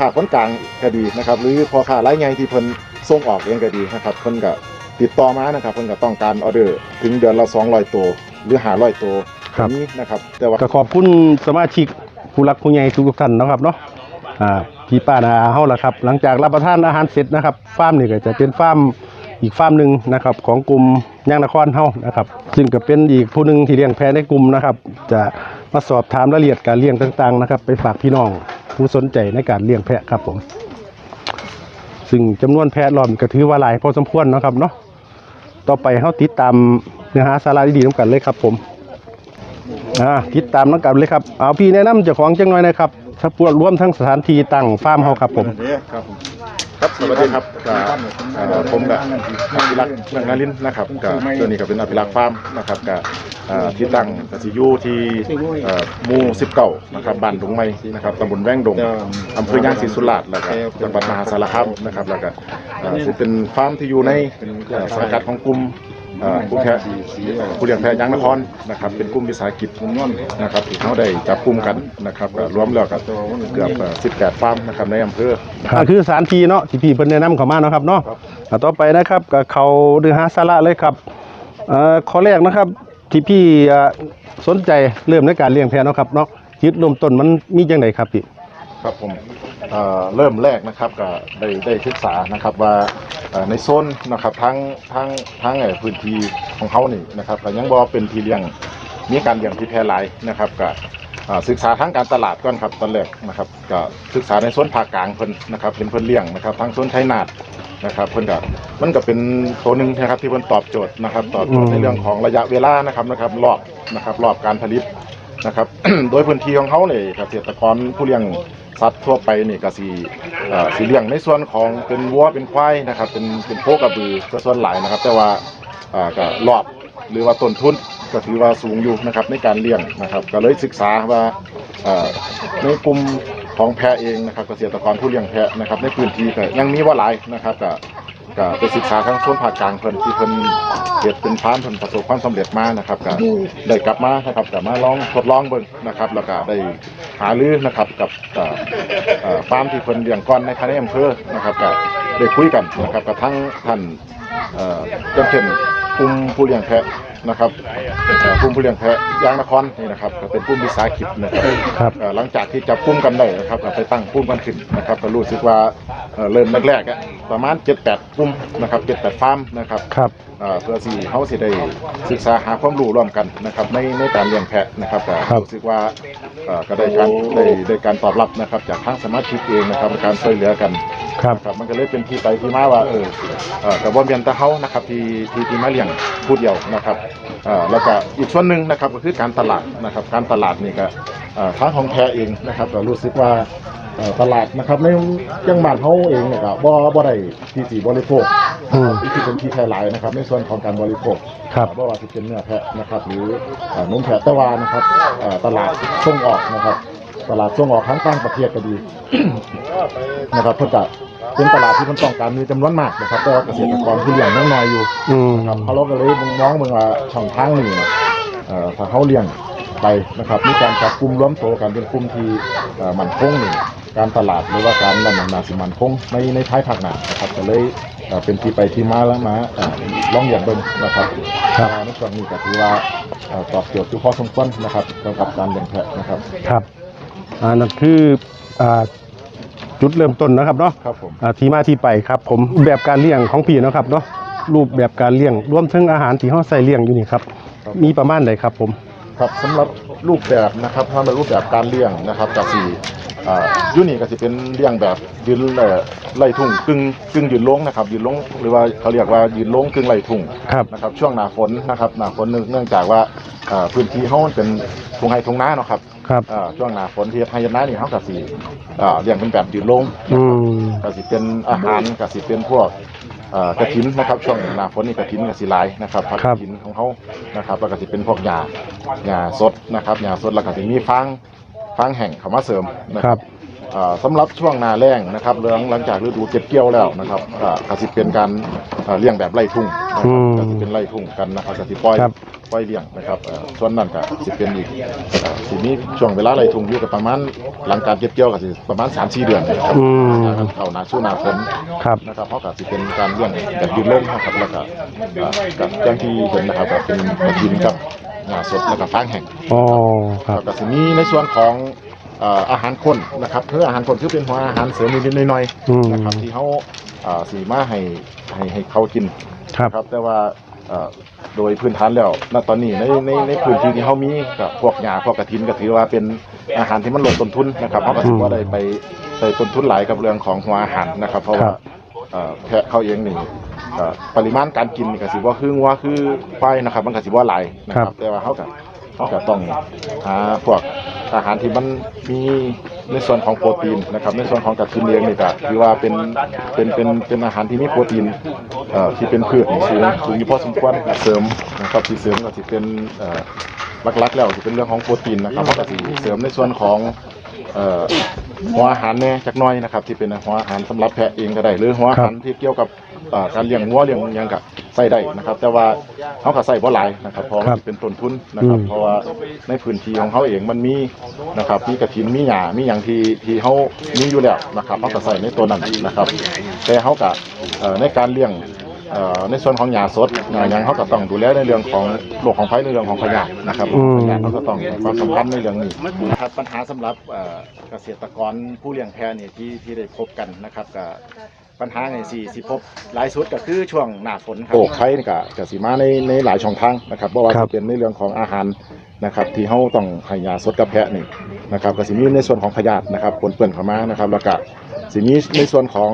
ค้าคนกลางก็ดีนะครับ หรือพ่อค้ารายใหญ่ที่เพิ่นส่งออกเองก็ดีนะครับเพิ่นก็ติดต่อมานะครับเพิ่นก็ต้องการออเดอร์ถึงเดือนละ200ตัวหรือ500ตัวครับ นี้นะครับ แต่ว่า ก็ขอบคุณสมาชิกผู้รักผู้ใหญ่ทุกๆท่านเนาะครับเนาะอ่าพี่ป้านาอาเฮาล่ะครับ หลังจากรับประทานอาหารเสร็จนะครับฟาร์มนี่ก็จะเป็นฟาร์มอีกฟาร์มหนึ่งนะครับ ของกลุ่มย่างนครเฮานะครับ ซึ่งก็เป็นอีกผู้หนึ่งที่เลี้ยงแพะในกลุ่มนะครับ จะมาสอบถามรายละเอียดการเลี้ยงต่างๆนะครับ ไปฝากพี่น้อง ผู้สนใจในการเลี้ยงแพะครับผม ซึ่งจำนวนแพะรอมก็ถือว่าหลายพอสมควรนะครับเนาะต่อไปเขาติดตามเนื้อหาสาระดีๆนํกันเลยครับผมอ่าติดตามน้ำกันเลยครับเอาพี่แนะนำเจ้าของจังหน่อยนะครับถ้าพวดรวมทั้งสถานที่ตั้งฟาร์มเขาครับผม ครับผมครับสวัสดีครับก็เอ่อผมกับอภิรักษ์เมืองนารินทร์นะครับก็ตัวนี้ก็เป็นอภิรักษ์ฟาร์มนะครับก็เอ่อที่ตั้งกสิอยูที่เอ่อหมู่19นะครับบ้านดงไม้นะครับตำบลแว้งดงอำเภอย่างศรีสุราษฎร์แล้วก็จังหวัดมหาสารคามนะครับแล้วก็เอ่อสิเป็นฟาร์มที่อยู่ในเอ่อสังกัดของกลุ่มเอ่อกลุ่มแพะผู้เลี้ยงแพะยางนครนะครับเป็นกลุ่มวิสาหกิจนะครับที่เขาได้จับกลุ่มกันนะครับก็รวมแล้วก็เกือบเอ่อ18ฟาร์มนะครับในอำเภอ ก็คือสถานที่เนาะที่พี่เพิ่นแนะนำเข้ามาเนาะครับเนาะครับอ่าต่อไปนะครับก็เขาเนื้อหาสาระเลยครับเอ่อข้อแรกนะครับที่พี่อ่าสนใจเริ่มในการเลี้ยงแพะเนาะครับเนาะจุดเริ่มต้นมันมีจังไดครับพี่ ครับผมเเริ่มแรกนะครับก็ได้ได้ศึกษานะครับว่าในโซนนะครับทั้งทั้งทั้งไอ้พื้นที่ของเขานี่นะครับก็ยังบ่เป็นที่เลี้ยงมีการเลี้ยงที่แพร่หลายนะครับก็ศึกษาทั้งการตลาดก่อนครับตอนแรกนะครับก็ศึกษาในโซนภาคกลางเพิ่นนะครับเป็นเพิ่นเลี้ยงนะครับทั้งโซนไทยนาดนะครับเพิ่นก็มันก็เป็นตัวหนึ่งนะครับที่เพิ่นตอบโจทย์นะครับตอบโจทย์ในเรื่องของระยะเวลานะครับนะครับรอบนะครับรอบการผลิต นะครับ โดยพื้นที่ของเขาเนี่ยเกษตรกรผู้เลี้ยงสัตว์ทั่วไปนี่ก็สี่สีเลี้ยงในส่วนของเป็นวัวเป็นควายนะครับ เป็นเป็นโคกระบือก็ส่วนหลายนะครับ แต่ว่าก็รอบหรือว่าต้นทุนก็ถือว่าสูงอยู่นะครับในการเลี้ยงนะครับ ก็เลยศึกษาว่าในกลุ่มของแพะเองนะครับ เกษตรกรผู้เลี้ยงแพะนะครับ ในพื้นที่ก็ยังมีว่าหลายนะครับก็ ก็ไปศึกษาทั้งส่วนภาคกลางเพิ่นที่เพิ่นเฮ็ดเป็นฟาร์มเพิ่นประสบความสำเร็จมานะครับก็ได้กลับมานะครับกลับมาลองทดลองเบิ่งนะครับ แล้วก็ได้หารือนะครับกับเอ่อเอ่อฟาร์มที่เพิ่นเลี้ยงก่อนในคณะอำเภอนะครับก็ได้คุยกันนะครับกับทั้งท่านเอ่ออย่างเช่นกลุ่มผู้เลี้ยงแพะ นะครับเอ่อกลุ่มผู้เลี้ยงแพะยางนครนี่นะครับก็เป็นกลุ่มวิสาหกิจนะครับครับเอ่อหลังจากที่จับกลุ่มกันได้นะครับก็ไปตั้งกลุ่มกันขึ้นนะครับก็รู้สึกว่าเอ่อเริ่มแรกๆอะประมาณ 7-8กลุ่มนะครับ7-8ฟาร์มนะครับครับ เอ่อเพื่อที่เขาสิได้ศึกษาหาความรู้ร่วมกันนะครับในในการเลี้ยงแพะนะครับก็ครับ รู้สึกว่าเอ่อก็ได้การได้ได้การตอบรับนะครับจากทั้งสมาชิกเองนะครับในการช่วยเหลือกัน ครับนะครับมันก็เลยเป็นที่ไปที่มาว่าเออเอ่อกับว่าเมียนแตะเฮานะครับที่ที่ที่มาเลี้ยงผู้เดียวนะครับเอ่อแล้วก็อีกส่วนหนึ่งนะครับก็คือการตลาดนะครับ การตลาดนี่ก็เอ่อทางของแพะเองนะครับก็รู้สึกว่าเอ่อตลาดนะครับในยังบ้านเฮาเองเนี่ยก็บ่บ่ได้ที่สิบริโภคอืม ที่เป็นที่แพร่หลายนะครับ ในส่วนของการบริโภคครับเพราะว่าที่เป็นเนื้อแพะนะครับหรือเอ่อนมแพะแต่ว่านะครับเอ่อตลาดส่งออกนะครับ ตลาดส่งออกทั้งต่างประเทศก็ดี นะครับเพื่อจะ เป็นตลาดที่มันต้องการมีจำนวนมากนะครับแต่ว่าเกษตรกรผู้เลี้ยงยังน้อยอยู่อืมนะครับเขาเราก็เลยมองเมืองว่าช่องทางนี้เนี่ยเอ่อถ้าเขาเลี้ยงไปนะครับมีการจับกลุ่มร่วมโตวกันเป็นกลุ่มที่เอ่อมั่นคงนี่การตลาดหรือว่าการนำนาสิมันคงในในท้ายภาคหน้านะครับก็เลยเอ่อเป็นที่ไปที่มาแล้วมาเอ่อลองอย่างเบิ่งนะครับครับอ่าในส่วนนี้ก็ถือว่าเอ่อตอบโจทย์อยู่พอสมควรนะครับเกี่ยวกับการเลี้ยงแพะนะครับ ครับอ่านั่นคืออ่า จุดเริ่มต้นนะครับเนาะครับผมอ่าที่มาที่ไปครับ ผมรูปแบบการเลี้ยงของพี่เนาะครับเนาะรูปแบบการเลี้ยงรวมถึงอาหารที่เขาใส่เลี้ยงอยู่นี่ครับครับ มีประมาณใดครับผม ครับสำหรับรูปแบบนะครับถ้าเป็นรูปแบบการเลี้ยงนะครับกับสี่อ่าอยูนี่ก็จะเป็นเลี้ยงแบบยืนเอ่อไล่ทุ่งกึ่งกึ่งยืนลงนะครับยืนลงหรือว่าเขาเรียกว่ายืนลงกึ่งไล่ทุ่งครับนะครับช่วงหน้าฝนนะครับหน้าฝนเนื่องเนื่องจากว่าอ่าพื้นที่เขามันเป็นทุ่งไร่ทุ่งนาเนาะครับ ครับอ่าช่วงหน้าฝนที่ไฮยนานี่เขากับสีอ่าเลี้ยงเป็นแบบยืนลงอืมก็สิเป็นอาหารก็สิเป็นพวกเอ่อกระถินนะครับช่วงหน้าฝนนี่กระถินก็สิหลายนะครับผักครักบระถินของเขานะครับแล้วก็สิเป็นพวกหญ้าหญ้าสดนะครับหญ้าสดแล้วก็สิมีฟางฟางแห้งเข้ามาเสริมนะคครัรับบอ่า สำหรับช่วงหนาแล้งนะครับเรื่องหลังจากฤดูเก็บเกี่ยวแล้วนะครับอ่าก็สิเป็นการอ่าเลี้ยงแบบไร่ทุ่งนะครับก็สิเป็นไร่ทุ่งกันนะครับก็สิปล่อยครับ ปล่อยเลี้ยงนะครับเอ่อส่วนนั้นก็สิเป็นอีกเอ่อสิมีช่วงเวลาไรทุ่งอยู่กับประมาณหลังการเก็บเกี่ยวก็สิประมาณ3-4เดือนนะครับอืมเข้าหน้าสู่หน้าฝน ครับ นะครับเพราะกับสิเป็นการเลี้ยงแบบยืนเล่นนะครับแล้วก็เอ่อกับอย่างที่เห็นนะครับก็เป็นกระถินกับงาสดแล้วก็ฟางแห้งอ๋อครับแล้วก็สิมีในส่วนของ เอ่ออาหารคนนะครับเพื่ออาหารคนคือเป็นหัวอาหารเสริมนิดๆหน่อยอืม ๆนะครับที่เขาเอ่อสีมาให้ให้ให้เขากินครับครับ แต่ว่าเอ่อโดยพื้นฐานแล้วณตอนนี้ในในในพื้นที่ที่เขามีกับพวกหญ้าพวกกระถินก็ถือว่าเป็นอาหารที่มันลดต้นทุนนะครับเขาก็ถือว่าได้ไปไปต้นทุนหลายกับเรื่องของหัวอาหารนะครับเพราะครัว่าบเอ่อแพะเขาเองนี่เอ่อปริมาณการกินนี่ก็สิบ่คืองัวคือควายนะครับ มันก็สิบ่หลายนะครับ แต่ว่าเขาก็เขาก็ต้องหาพวก อาหารที่มันมีในส่วนของโปรตีนนะครับ ในส่วนของกระถินเองนี่ก็ถือว่าเป็นเป็นเป็นเป็นอาหารที่มีโปรตีนเอ่อที่เป็นพืชนี่สูงสูงอยู่พอสมควรเสริมนะครับที่เสริมก็สิเป็นเอ่อหลักๆแล้วสิเป็นเรื่องของโปรตีนนะครับเพราะก็สิเสริมในส่วนของ เอ่อหัวอาหารแน่จักหน้อยนะครับ ที่เป็นหัวอาหารสำหรับแพะเองก็ได้หรือหัวอาหารที่เกี่ยวกับเอ่อการเลี้ยงงัวเลี้ยงหยังก็ใส่ได้นะครับ แต่ว่าเขาก็ใส่บ่หลายนะครับเพราะครัมันบเป็นต้นทุนนะครับ อืม เพราะว่าในพื้นที่ของเขาเองมันมีนะครับมีกระถินมีหญ้ามีอย่างที่ที่เขามีอยู่แล้วนะครับเขาก็ใส่ในตัวนั้นนะครับ แต่เขาก็เอ่อในการเลี้ยง เอ่อในส่วนของหญ้าสดหญ้าหยังเขาก็ต้องดูแลในเรื่องของโรคของไฟในเรื่องของพยาธินะครับอืมพยาธิเขาก็ต้องให้ความสำคัญในเรื่องนี้นะครับปัญหาสำหรับเอ่อเกษตรกรผู้เลี้ยงแพะนี่ที่ที่ได้พบกันนะครับก็ปัญหาในสี่สิพบหลายสุดก็คือช่วงหน้าฝนครับโรคไข้นี่ก็ก็สิมาในในหลายช่องทางนะครับเพราะว่าครัจะบเป็นในเรื่องของอาหารนะครับ ที่เขาต้องให้ยาสดกับแพะนี่นะครับก็สิมีในส่วนของพยาธินะครับปนเปื้อนเข้ามานะครับแล้วก็สิมีในส่วนของ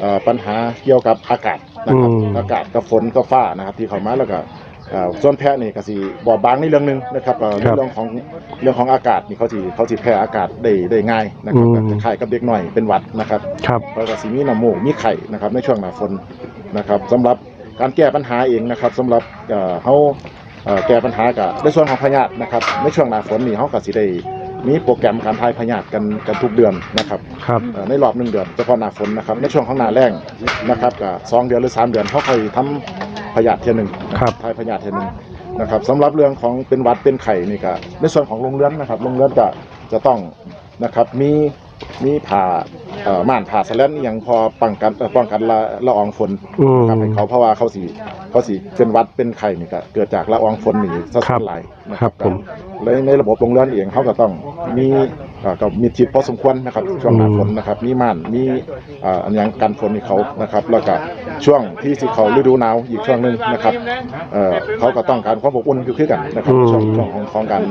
เอ่อปัญหาเกี่ยวกับอากาศ นะครับอืม อากาศกับฝนกับฟ้านะครับที่เข้ามาแล้วก็เอ่อส่วนแพะนี่ก็สิบอบบางในเรื่องหนึงนะครับเอ่อในเรื่องของเรื่องของอากาศนี่เขาสิเขาสิแพ้อากาศได้ได้ง่ายนะครับอืมก็คล้ายๆกับเด็กหน่อยเป็นหวัดนะครับ ครับ แล้วก็สิมีน้ำมูกมีไข่นะครับในช่วงหน้าฝนนะครับสำหรับการแก้ปัญหาเองนะครับสำหรับเอ่อเขาเอ่อแก้ปัญหากับในส่วนของพยาธินะครับในช่วงหน้าฝนนี่เขาก็สิได้ มีโปรแกรมการทายพยาธิกันกันทุกเดือนนะครับครับ เอ่อในรอบหนึ่งเดือนเฉพาะหน้าฝนนะครับในช่วงของหน้าแล้งนะครับก็สองเดือนหรือสามเดือนเขาเคยทำพยาธิเทียหนึ่งครับ ทายพยาธิเทียหนึ่งนะครับสำหรับเรื่องของเป็นหวัดเป็นไข่นี่ก็ในส่วนของโรงเรือนนะครับโรงเรือนจะจะต้องนะครับมี มีผ่าเอ่อม่านผ่าสแลนอหย่างพอป้องกันเอ่อป้องกันละละอองฝนอืมนะครับให้เขาเพราะว่าเขาสีเขาสีเป็นหวัดเป็นไข้นี่ก็เกิดจากละอองฝนนี่ซะครัส่บวนหลายนะคครัรับบผมและในระบบโรงเรือนเองเขาก็ต้องมีเอ่อก็มีจิตพอสมควรนะครับช่วงหน้าฝนนะครับ มีม่านมีเอ่ออันยังกันฝนให้เขานะครับ แล้วก็ช่วงที่สิเขาฤดูหนาวอีกช่วงหนึ่งนะครับเอ่อเขาก็ต้องการความอบอุ่นคือคือกันนะครับอืมช่วงช่วงของของการ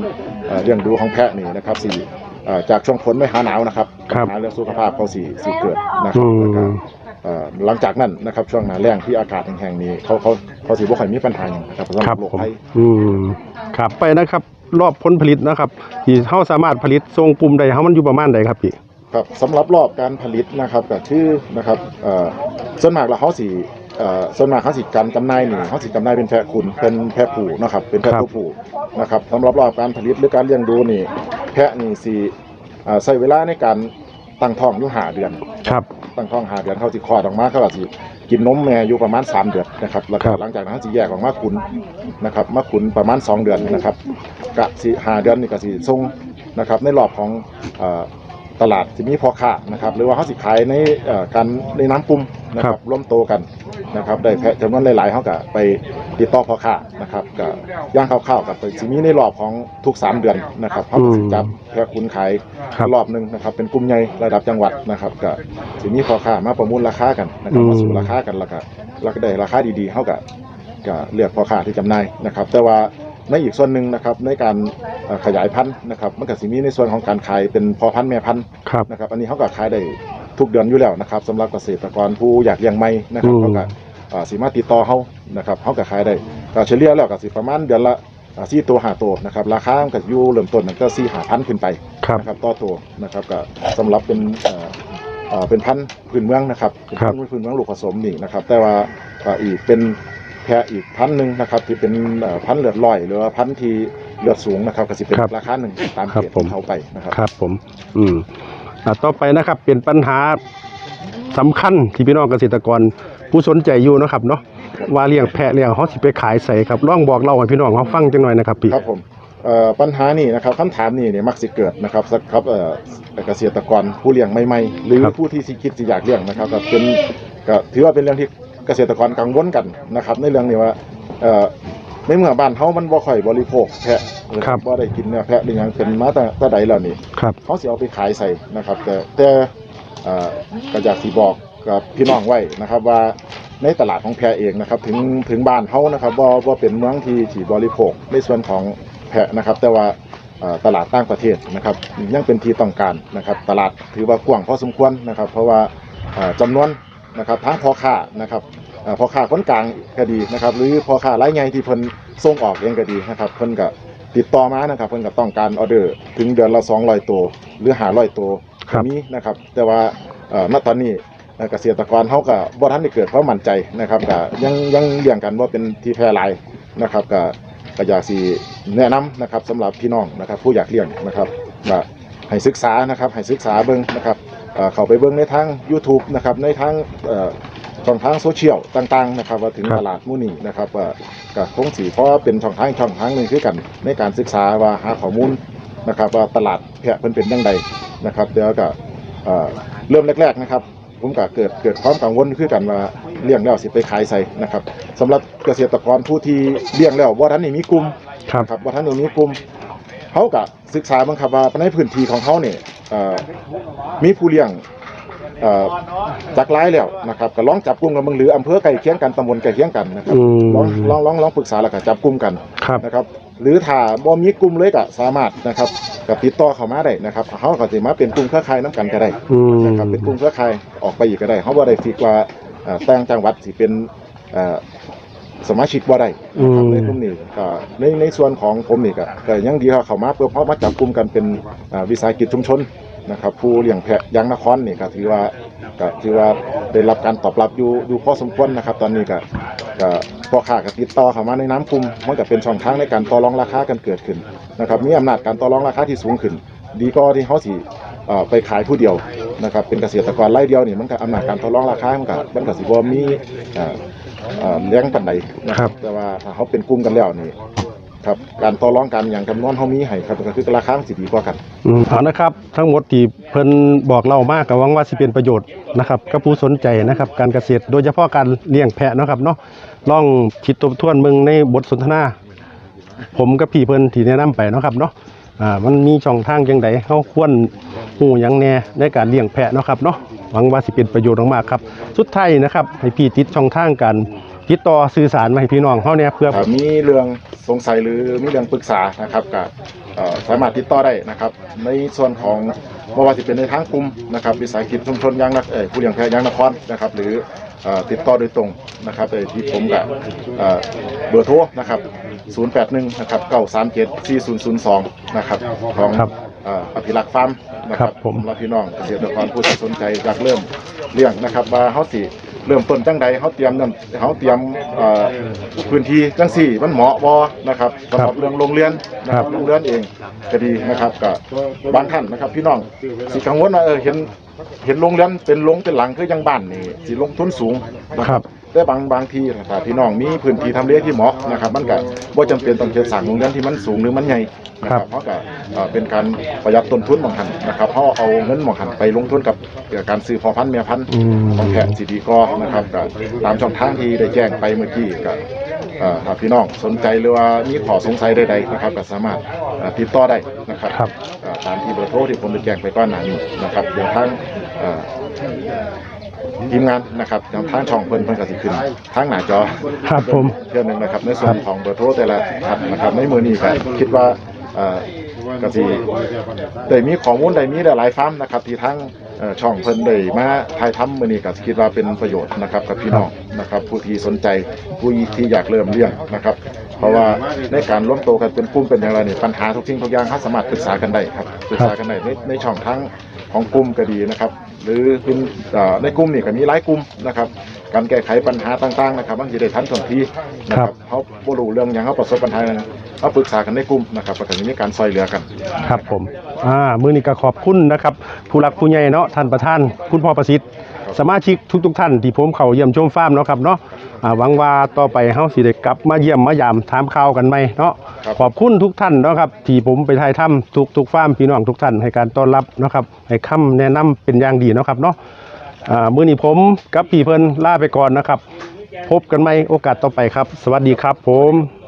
เอ่อเลี้ยงดูของแพะนี่นะครับสี่ เอ่อจากช่วงฝนไม่หาหนาวนะครับครับปัญหาเรื่องสุขภาพเขาสี่สี่เกิดนะครับอืม แล้วก็เอ่อหลังจากนั้นนะครับช่วงหน้าแล้งที่อากาศแห้งๆนี้เขาเขาเขาสิบ่ค่อยมีปัญหาหยังนะครับสำหครัรับบโรคผม ภัย อืม ครับไปนะครับ รอบผลผลิตนะครับ ที่เฮาสามารถผลิตทรงกลุ่มใดเฮามันอยู่ประมาณใดครับพี่ ครับสำหรับรอบการผลิตนะครับก็คือนะครับเอ่อส่วนมากแล้วเขาสิเอ่อส่วนมากเขาสิการจำหน่ายนี่เขาสิจำหน่ายเป็นแพะขุนเป็นแพะผูนะครับเป็นแพะครับตัวผู้นะครับสำหรับรอบการผลิตหรือการเลี้ยงดูนี่ แพะนี่สิเอ่อใช้เวลาในการตั้งท้องอยู่ห้าเดือน ครับ ตั้งท้องหาเดือนเขาสิคลอดออกมาเขาก็สิกินนมแม่อยู่ประมาณ 3 เดือนนะครับแล้วก็ครับ หลังจากนั้นเขาสิแยกออกมาขุนนะครับมาขุนประมาณ 2 เดือนนะครับกะสิหาเดือนนี่ก็สิส่งนะครับในรอบของเอ่อ ตลาดสิมีพอค้านะครับหรือว่าเขาสิขายในเอ่อการในน้ำปุ่มนะคครัรับบ ร่วมโตกันนะครับได้แพะจำนวนหลายๆเขาก็ไปติดต่อพอค้านะครับก็ย่างคร่าวๆกับสิมีในรอบของทุก3เดือนนะครับเขาก็สิจับแพะขุนขายครับรอบหนึ่งนะครับเป็นกลุ่มใหญ่ระดับจังหวัดนะครับก็สิมีพอค้ามาประมูลราคากันนะครับอืม มาสู่ราคากันแล้วก็แล้วก็ได้ราคาดีๆเท่ากับก็เลือกพอค้าที่จำหน่ายนะครับแต่ว่า ในอีกส่วนหนึ่งนะครับในการเอ่อขยายพันธุ์นะครับมันก็สิมีในส่วนของการขายเป็นพอพันธุ์แม่พันธุ์ครับ นะครับอันนี้เขาก็ขายได้ทุกเดือนอยู่แล้วนะครับสำหรับเกษตรกรผู้อยากเลี้ยงไม่นะครับอืม เขาก็อ่าสิมาติดต่อเขานะครับเขาก็ขายได้ก็เฉลี่ยแล้วก็สิประมาณเดือนละสี่ตัวห้าตัวนะครับราคามันก็อยู่เริ่มต้นมันก็สี่ห้าพันขึ้นไป ครับ นะครับต่อตัวนะครับก็สำหรับเป็นเอ่อเอ่อเป็นพันธุ์พื้นเมืองนะครับเป็นครัพับนธุ์พื้นเมืองลูกผสมนี่นะครับแต่ว่าเอ่ออีกเป็น แพะอีกพันธุ์หนึ่งนะครับ ที่เป็นเอ่อพันธุ์เลือดลอย หรือว่าพันธุ์ที่เลือดสูงนะครับก็สิเป็นครับราคาหนึ่งตามครับเกรดผมที่เขาไปนะครับครับผม อืมอ่าต่อไปนะครับ เป็นปัญหาสำคัญที่พี่น้องเกษตรกร ผู้สนใจอยู่เนาะครับเนาะว่าเลี้ยงแพะเลี้ยงเขาสิไปขายใส่ครับลองบอกเล่าให้พี่น้องเขาฟังจังหน่อยนะครับพี่ ครับผมเอ่อปัญหานี่นะครับคำถามนี่เนี่ยมักสิเกิดนะครับสักครับเอ่อเกษตรกรผู้เลี้ยงใหม่ๆหรือครับ ผู้ที่สิคิดสิอยากเลี้ยงนะครับก็เป็นก็ถือว่าเป็นเรื่องที่ เกษตรกรกังวลกันนะครับ ในเรื่องนี้ว่าเอ่อในเมื่อบ้านเฮามันบ่ค่อยบริโภคแพะนะครับบ่ได้กินเนื้อแพะหรือหยังเป็นมาแต่แต่ใดแล้วนี่ครับเขาสิเอาไปขายใส่นะครับ แต่แต่เอ่อก็อยากสิบอกกับพี่น้องไว้นะครับว่าในตลาดของแพะเองนะครับ ถึงถึงบ้านเขานะครับว่าว่าเป็นเมืองที่ที่บริโภคในส่วนของแพะนะครับ แต่ว่าเอ่อตลาดต่างประเทศนะครับยังเป็นที่ต้องการนะครับ ตลาดถือว่ากว้างพอสมควรนะครับ เพราะว่าเอ่อจำนวน นะครับทั้งพ่อค้านะครับเอ่อพ่อค้าคนกลางก็ดีนะครับ หรือพ่อค้ารายใหญ่ที่เพิ่นส่งออกเองก็ดีนะครับเพิ่นก็ติดต่อมานะครับเพิ่นก็ต้องการออเดอร์ ถึงเดือนละ200ตัวหรือ500ตัวครับนี้นะครับ แต่ว่าเอ่อณตอนนี้เอ่อเกษตรกรเขาก็บ่ทันได้เกิดความมั่นใจนะครับก็ยังยังเลี้ยงกันว่าเป็นที่แพร่หลายนะครับก็ก็อยากสิแนะนำนะครับสำหรับพี่น้องนะครับ ผู้อยากเลี้ยงนะครับว่าให้ศึกษานะครับให้ศึกษาเบิ่งนะครับ เอ่อเข้าไปเบิ่งในทาง YouTube นะครับในทางเอ่อช่องทางโซเชียลต่างๆนะครับว่าถึงครับตลาดหมู่นี้นะครับว่าก็คงสีเพราะว่าเป็นช่องทางช่องทางหนึ่งคือกันในการศึกษาว่าหาข้อมูลนะครับว่าตลาดแพะเพิ่นเป็นยังไงนะครับเดี๋ยวก็เอ่อเริ่มแรกๆนะครับผมก็เกิดเกิดความกังวลคือกันว่าเลี้ยงแล้วสิไปขายใส่นะครับสำหรับเกษตรกรผู้ที่เลี้ยงแล้วว่าท่านนี่มีกลุ่มครับครับว่าท่านนี่มีกลุ่มเขาก็ศึกษาบ้างครับว่าในพื้นที่ของเขาเนี่ยเอ่อมีผู้เลี้ยงเอ่อจักรายแล้วนะครับก็ลองจับกลุ่มกันเบิ่งหรืออำเภอใกล้เคียงกันตำบลใกล้เคียงกันนะครับอืมลองลองลองลองปรึกษาแล้วก็จับกลุ่มกันครับ นะครับหรือถ้าบ่มีกลุ่มเลยก็สามารถนะครับกับติดต่อเข้ามาได้นะครับเขาก็สิมาเป็นกลุ่มเครือข่ายน้กันก็ได้ อืม นะครับเป็นกลุ่มเครือข่ายออกไปอีกก็ได้เขาบ่ได้ฟิกว่าเอ่อแต่งจังหวัดสิเป็นเอ่อ สมาชิกบ่ได้นะครับอืม ในกลุ่มนี้ก็ในในส่วนของผมนี่ก็ก็ยังดีว่าเข้ามาเพื่อเพราะมาจับกลุ่มกันเป็นอ่าวิสาหกิจชุมชนนะครับ ผู้เลี้ยงแพะยางนครนี่ก็ถือว่าก็ถือว่าได้รับการตอบรับอยู่อยู่พอสมควรนะครับ ตอนนี้ก็ก็พ่อค้าก็ติดต่อเข้ามาในน้ำกลุ่มมันก็เป็นช่องทางในการต่อรองราคากันเกิดขึ้นนะครับ มีอำนาจการต่อรองราคาที่สูงขึ้น ดีก็ที่เขาสิเอ่อไปขายผู้เดียวนะครับ เป็นเกษตรกรไร่เดียวนี่มันก็อำนาจการต่อรองราคามันก็มันก็สิบ่มีเอ่อ เอ่อแรงปานใดนะคครัรับบแต่ว่าถ้าเขาเป็นกลุ่มกันแล้วนี่ครับการต่อรองกันอย่างจำนวนเขามีให้ครับก็คือราคามันสิดีกว่ากันอืมเอานะครับ ทั้งหมดที่เพิ่นบอกเรามากก็หวังว่าสิเป็นประโยชน์นะครับกับผู้สนใจนะครับ การเกษตรโดยเฉพาะการเลี้ยงแพะเนาะครับเนาะลองคิดทบทวนเมืองในบทสนทนา ผมกับพี่เพิ่นที่แนะนำไปเนาะครับเนาะอ่ามันมีช่องทางจังไดเฮาควรฮู้หยังแหน่ในการเลี้ยงแพะเนาะครับเนาะ หวังว่าสิเป็นประโยชน์มากๆครับ สุดท้ายนะครับให้พี่ติดช่องทางการติดต่อสื่อสารมาให้พี่น้องเฮาเนี่ยเพื่อถ้ามีเรื่องสงสัยหรือมีเรื่องปรึกษานะครับก็เอ่อสามารถติดต่อได้นะครับ ในส่วนของไม่ว่าจะเป็นในทางกลุ่มนะครับวิสาหกิจชุมชนยางนักเอ่อผู้เลี้ยงแพะยางนครนะครับ หรือเอ่อติดต่อโดยตรงนะครับแต่ที่ผมกับเอ่อเบอร์โทรนะครับ 081 นะครับ 937 4002 นะครับของครับเอ่ออภิรักษ์ฟาร์มนะคครัรับบผม สำหรับพี่น้องเกษตรกรผู้ที่สนใจอยากเริ่มเลี้ยงนะครับว่าเฮาสิเริ่มต้นจังใดเฮาเตรียมนั่นเฮาเตรียมเอ่อพื้นที่จังสี่มันเหมาะบ่นะครับสำหรับเรื่องโรงเรียนนะครับโรงเรียนเองก็ดีนะครับก็บางท่านนะครับ พี่น้องสิกังวลว่าเออเห็นเห็นโรงเรียนเป็นโรงเป็นหลังคือยังบ้านนี่สิลงทุนสูงนะคครัรับบ แต่บางบางทีถ้าพี่น้องมีพื้นที่ทำเลที่เหมาะนะครับ มันก็บ่จำเป็นต้องเฮ็ดสร้างโรงเรียนที่มันสูงหรือมันใหญ่นะคครัรับบ เพราะก็เอ่อเป็นการประหยัดต้นทุนบางหันนะครับเพราะเอาเงินบางหันไปลงทุนกับเอ่อการซื้อพอพันธุ์แม่พันธุ์อืมของแพะสีดีก็นะครับก็ตามช่องทางที่ได้แจ้งไปเมื่อกี้ก็เอ่อถ้าพี่น้องสนใจหรือว่ามีขอสงสัยใดๆนะครับก็สามารถเอ่อติดต่อได้นะครับครับ เอ่อตามที่เบอร์โทรที่ผมได้แจ้งไปก่อนหน้านี้นะครับเดี๋ยวทางเอ่อ ทีมงานนะครับทางทางช่องเพิ่นเพิ่นก็สิขึ้นทางหน้าจอครับผมเพื่อนหนึ่งนะครับในส่วนของเบอร์โทรแต่ละท่านนะครับในมือนี้ก็คิดว่าเอ่อก็สิได้มีข้อมูลได้มีหลายๆฟาร์มนะครับที่ทั้งเอ่อช่องเพิ่นได้มาถ่ายทำมือนี้ก็คิดว่าเป็นประโยชน์นะครับกับพี่น้องนะครับผู้ที่สนใจผู้ที่อยากเริ่มเลี้ยงนะครับ เพราะว่าในการร่วมโตวกันเป็นกลุ่มเป็นอย่างไรเนี่ยปัญหาทุกสิ่งทุกอย่างเขาสามารถปรึกษากันได้ครับปรึกษากันได้ในในช่องทั้ง ของกลุ่มก็ดีนะครับ หรือเป็นเอ่อในกลุ่มนี่ก็มีหลายกลุ่มนะครับ การแก้ไขปัญหาต่างๆนะครับบางทีได้ทันท่วงทีนะคครัรับบเขาบ่รู้เรื่องหยังเขาประสบปัญหาหยังเขาปรึกษากันในกลุ่มนะครับแล้วก็จะมีการซอยเหลือกันครับผมอ่ามือนี้ก็ขอบคุณนะครับ ผู้รักผู้ใหญ่เนาะท่านประธานคุณพ่อประสิทธิ์ สมาชิกทุกๆท่านที่ผมเข้าเยี่ยมชมฟาร์มเนาะครับเนาะอ่าหวังว่าต่อไปเฮาสิได้กลับมาเยี่ยมมายามถามข่าวกันใหม่เนาะครับขอบคุณทุกท่านเนาะครับที่ผมไปถ่ายถ้ำทุกทุกฟาร์มพี่น้องทุกท่านให้การต้อนรับเนาะครับให้คำแนะนำเป็นอย่างดีเนาะครับเนาะอ่ามื้อนี้ผมกับพี่เพิ่นลาไปก่อนนะครับ พบกันใหม่โอกาสต่อไปครับ สวัสดีครับผม